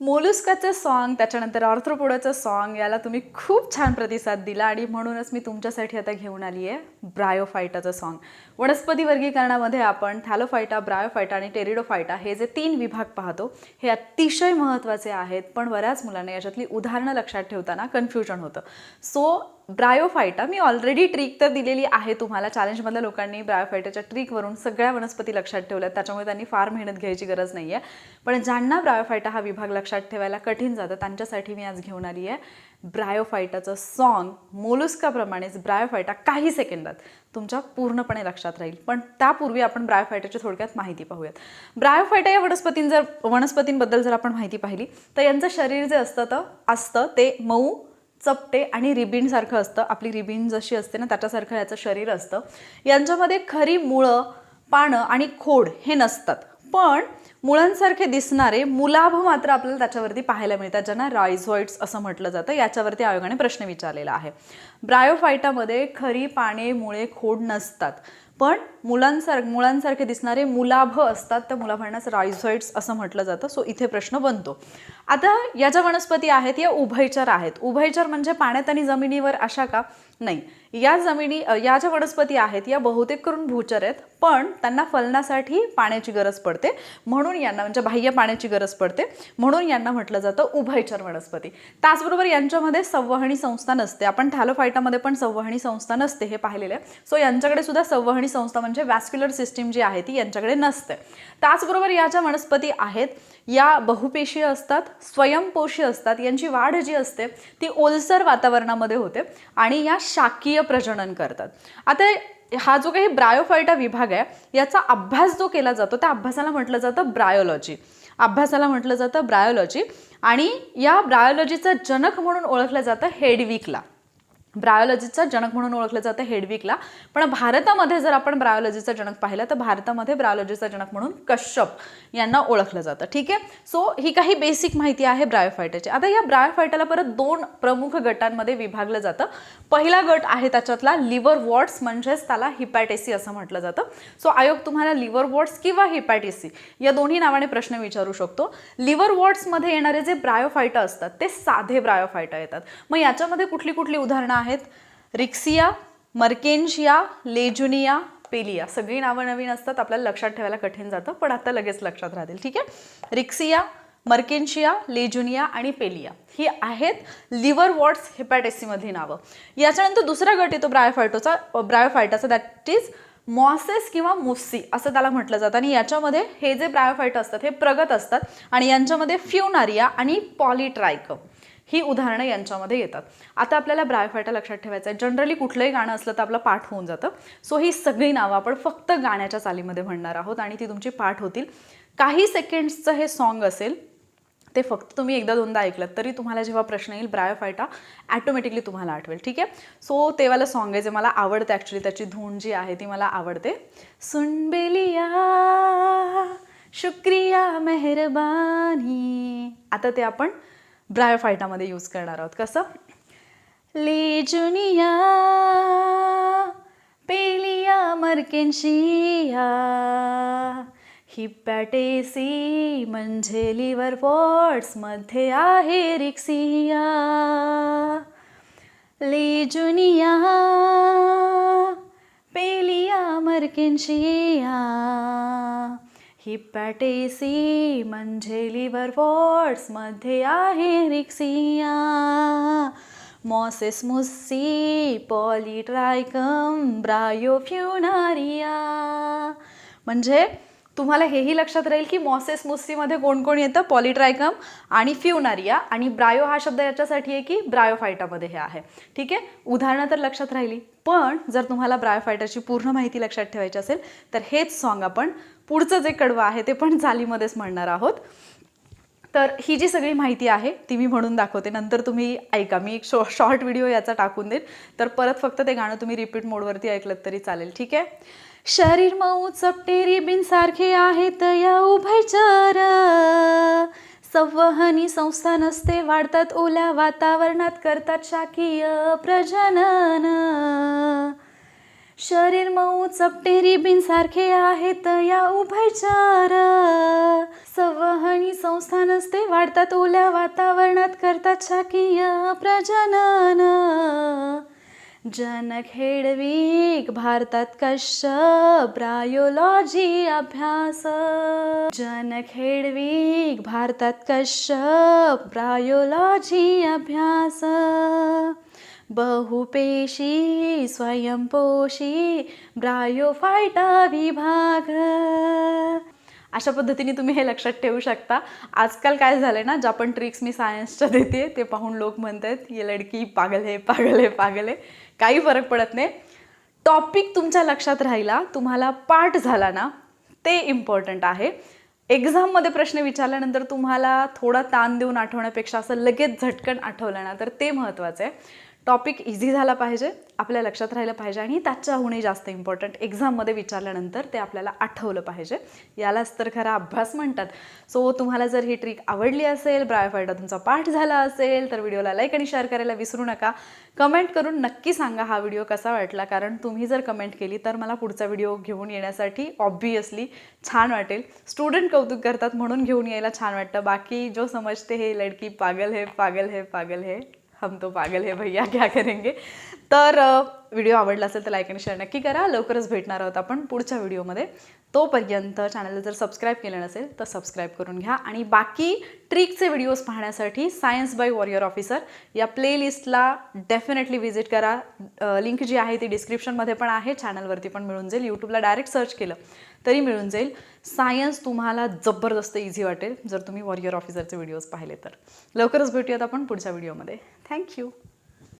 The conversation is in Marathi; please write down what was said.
मोलुस्काचं सॉन्ग त्याच्यानंतर ऑर्थ्रोपोडाचं सॉन्ग याला तुम्ही खूप छान प्रतिसाद दिला आणि म्हणूनच मी तुमच्यासाठी आता घेऊन आली आहे ब्रायोफायटाचं सॉन्ग वनस्पती वर्गीकरणामध्ये आपण थॅलोफायटा ब्रायोफायटा आणि टेरिडोफायटा हे जे तीन विभाग पाहतो हे अतिशय महत्त्वाचे आहेत पण बऱ्याच मुलांना याच्यातली उदाहरणं लक्षात ठेवताना कन्फ्युजन होतं. सो ब्रायोफायटा मी ऑलरेडी ट्रिक तर दिलेली आहे तुम्हाला. चॅलेंजमधल्या लोकांनी ब्रायोफायटाच्या ट्रिकवरून सगळ्या वनस्पती लक्षात ठेवल्यात. त्याच्यामुळे त्यांनी फार मेहनत घ्यायची गरज नाही आहे पण ज्यांना ब्रायोफायटा हा विभाग लक्षात ठेवायला कठीण जातं त्यांच्यासाठी मी आज घेऊन आली आहे ब्रायोफायटाचं सॉन्ग मोलुस्काप्रमाणेच ब्रायोफायटा काही सेकंदात तुमच्या पूर्णपणे लक्षात राहील. पण त्यापूर्वी आपण ब्रायोफायटाची थोडक्यात माहिती पाहूयात. ब्रायोफायटा या वनस्पतीं जर वनस्पतींबद्दल जर आपण माहिती पाहिली तर यांचं शरीर जे असतं तर असतं ते मऊ चपटे आणि रिबिनसारखं असतं. आपली रिबिन जशी असते ना त्याच्यासारखं याचं शरीर असतं. यांच्यामध्ये खरी मुळं पानं आणि खोड हे नसतात. पण मुळांसारखे दिसणारे मुलाभ मात्र आपल्याला त्याच्यावरती पाहायला मिळतात ज्यांना रायझॉइड्स असं म्हटलं जातं. याच्यावरती आयोगाने प्रश्न विचारलेला आहे. ब्रायोफायटामध्ये खरी पाने मुळे खोड नसतात. पण मुलांसार मुलांसारखे दिसणारे मुलाभ असतात त्या मुलाभांनाच रायझॉइड्स असं म्हटलं जातं. सो इथे प्रश्न बनतो. आता या ज्या वनस्पती आहेत या उभयचर आहेत. उभयचर म्हणजे पाण्यात आणि जमिनीवर अशा का? नाही. या जमिनी या ज्या वनस्पती आहेत या बहुतेक करून भूचर आहेत पण त्यांना फलनासाठी पाण्याची गरज पडते. म्हणून यांना म्हणजे बाह्य पाण्याची गरज पडते. म्हणून यांना म्हटलं जातं उभयचर वनस्पती. त्याचबरोबर यांच्यामध्ये संवहनी संस्था नसते. आपण थॅलोफायटामध्ये पण संवहनी संस्था नसते हे पाहिलेलं आहे. सो यांच्याकडे सुद्धा संवहनी संस्था म्हणजे वॅस्क्युलर सिस्टीम जी आहे ती यांच्याकडे नसते. त्याचबरोबर या ज्या वनस्पती आहेत या बहुपेशीय असतात स्वयंपोषी असतात यांची वाढ जी असते ती ओलसर वातावरणामध्ये होते. आणि या शाकीय प्रजनन करतात. आता हा जो काही ब्रायोफायटा विभाग आहे याचा अभ्यास जो केला जातो त्या अभ्यासाला म्हटलं जातं ब्रायोलॉजी. अभ्यासाला म्हटलं जातं ब्रायोलॉजी. आणि या ब्रायोलॉजीचं जनक म्हणून ओळखलं जातं हेडविकला. ब्रायोलॉजीचा जनक म्हणून ओळखलं जातं हेडविकला पण भारतामध्ये जर आपण ब्रायोलॉजीचा जनक पाहिलं तर भारतामध्ये ब्रायोलॉजीचा जनक म्हणून कश्यप यांना ओळखलं जातं. ठीक आहे? सो ही काही बेसिक माहिती आहे ब्रायोफायटाची आता या ब्रायोफायटाला परत दोन प्रमुख गटांमध्ये विभागलं जातं. पहिला गट आहे त्याच्यातला लिव्हर वॉर्ड्स म्हणजेच त्याला हिपॅटेसी असं म्हटलं जातं. सो आयोग तुम्हाला लिव्हर वॉर्ड्स किंवा हिपॅटेसी या दोन्ही नावाने प्रश्न विचारू शकतो. लिव्हर वॉर्ड्समध्ये येणारे जे ब्रायोफायटा असतात ते साधे ब्रायोफायटा येतात. मग याच्यामध्ये कुठली कुठली उदाहरणं आहेत. Riccia Marchantia Lejeunea Pellia. सगळी नावं नवीन असतात आपल्याला लक्षात ठेवायला कठीण जातं पण आता लगेच लक्षात राहतील ठीक आहे? रिक्सिया मर्केन्शिया लेजुनिया आणि पेलिया. ही आहेत लिव्हर वॉट्स हेपॅटेसीमधली नावं. याच्यानंतर दुसरा गट येतो ब्रायोफायटोचा ब्रायोफायटाचा दॅट इज मॉसेस किंवा मुस्सी असं त्याला म्हटलं जातं. आणि याच्यामध्ये हे जे ब्रायोफायट असतात हे प्रगत असतात. आणि यांच्यामध्ये फ्युनारिया आणि पॉलिट्रायकम. ही उदाहरणं यांच्यामध्ये येतात. आता आपल्याला ब्रायफायटा लक्षात ठेवायचं आहे. जनरली कुठलंही गाणं असलं तर आपलं पाठ होऊन जातं. सो ही सगळी नावं आपण फक्त गाण्याच्या चालीमध्ये म्हणणार आहोत आणि ती तुमची पाठ होतील. काही सेकंड्सचं हे सॉन्ग असेल ते फक्त तुम्ही एकदा दोनदा ऐकलं तरी तुम्हाला जेव्हा प्रश्न येईल ब्रायोफायटा ॲटोमॅटिकली तुम्हाला आठवेल. ठीक आहे? सो तेवाला सॉंग सॉन्ग आहे जे मला आवडते ॲक्च्युली त्याची धून जी आहे ती मला आवडते. सुनबेलिया शुक्रिया मेहरबानी. आता ते आपण ब्रायोफायटामध्ये यूज करणार आहोत. कसं? ले जुनिया पेलिया मर्केन्शिया हिपॅटेसी म्हणजे लिव्हर पॉट्समध्ये आहे रिक्सिया. ले जुनिया पेलिया मर्केन्शिया हिपॅटेसी म्हणजे लिव्हरमध्ये आहे रिक्सिया. मॉसेस मुस्सी पॉलिट्रायकम ब्रायोफ्युनारिया म्हणजे तुम्हाला हेही लक्षात राहील की मॉसेस मुस्सीमध्ये कोण कोण येतं? पॉलिट्रायकम आणि फ्युनारिया. आणि ब्रायो हा शब्द याच्यासाठी आहे की ब्रायोफायटामध्ये हे आहे. ठीक आहे? उदाहरणं तर लक्षात राहिली. पण जर तुम्हाला ब्रायोफायटाची पूर्ण माहिती लक्षात ठेवायची असेल तर हेच सॉन्ग आपण पुढचं जे कडवं आहे ते पण चालीमध्येच म्हणणार आहोत. तर ही जी सगळी माहिती आहे ती मी म्हणून दाखवते. नंतर तुम्ही ऐका. मी एक शॉ शॉर्ट व्हिडिओ याचा टाकून देईन. तर परत फक्त ते गाणं तुम्ही रिपीट मोडवरती ऐकलं तरी चालेल. ठीक आहे? शरीर मऊ चपटे बिनसारखे आहेत या उभयचर संवहनी संस्था नसते वाढतात ओल्या वातावरणात करतात शाकीय प्रजनन. शरीर मऊ चपटेरी रिबीन सारखे आहेत या उभयचार संवहनी संस्था नसते वाढतात ओल्या वातावरणात करतात शाकीय प्रजनन. जनखेडवीक भारतात कश्यप ब्रायोलॉजी अभ्यास. जनखेडवीक भारतात कश्यप ब्रायोलॉजी अभ्यास. बहुपेशी स्वयंपोशी ब्रायोफायटा विभाग. अशा पद्धतीने तुम्ही हे लक्षात ठेवू शकता. आजकाल काय झालंय ना ज्या पण ट्रिक्स मी सायन्सच्या देते ते पाहून लोक म्हणतात ये लडकी पागल आहे पागल आहे पागल आहे. काही फरक पडत नाही. टॉपिक तुमच्या लक्षात राहिला तुम्हाला पाठ झाला ना ते इम्पॉर्टंट आहे. एक्झाममध्ये प्रश्न विचारल्यानंतर तुम्हाला थोडा ताण देऊन आठवण्यापेक्षा असं लगेच झटकन आठवलं ना तर ते महत्त्वाचं आहे. टॉपिक इझी झाला पाहिजे आपल्या लक्षात राहिलं पाहिजे आणि त्याच्याहूनही जास्त इम्पॉर्टंट एक्झाममध्ये विचारल्यानंतर ते आपल्याला आठवलं पाहिजे. यालाच तर खरा अभ्यास म्हणतात. सो तुम्हाला जर ही ट्रिक आवडली असेल ब्रायफायडा तुमचा पाठ झाला असेल तर व्हिडिओला लाईक आणि शेअर करायला विसरू नका. कमेंट करून नक्की सांगा हा व्हिडिओ कसा वाटला कारण तुम्ही जर कमेंट केली तर मला पुढचा व्हिडिओ घेऊन येण्यासाठी ऑब्वियसली छान वाटेल. स्टुडंट कौतुक करतात म्हणून घेऊन यायला छान वाटतं. बाकी जो समजते हे लडकी पागल हे पागल हे पागल हे. हम तो पागल है भैया क्या करेंगे? तर व्हिडिओ आवडला असेल तर लाईक आणि शेअर नक्की करा. लवकरच भेटणार आहोत आपण पुढच्या व्हिडिओमध्ये. तोपर्यंत चॅनलला जर सबस्क्राईब केलं नसेल तर सबस्क्राईब करून घ्या. आणि बाकी ट्रिकचे व्हिडिओज पाहण्यासाठी सायन्स बाय वॉरियर ऑफिसर या प्लेलिस्टला डेफिनेटली व्हिजिट करा. लिंक जी आहे ती डिस्क्रिप्शनमध्ये पण आहे. चॅनलवरती पण मिळून जाईल. यूट्यूबला डायरेक्ट सर्च केलं तरी मिळून जाईल. सायन्स तुम्हाला जबरदस्त इझी वाटेल जर तुम्ही वॉरियर ऑफिसरचे व्हिडिओज पाहिले तर. लवकरच भेटूयात आपण पुढच्या व्हिडिओमध्ये. थँक्यू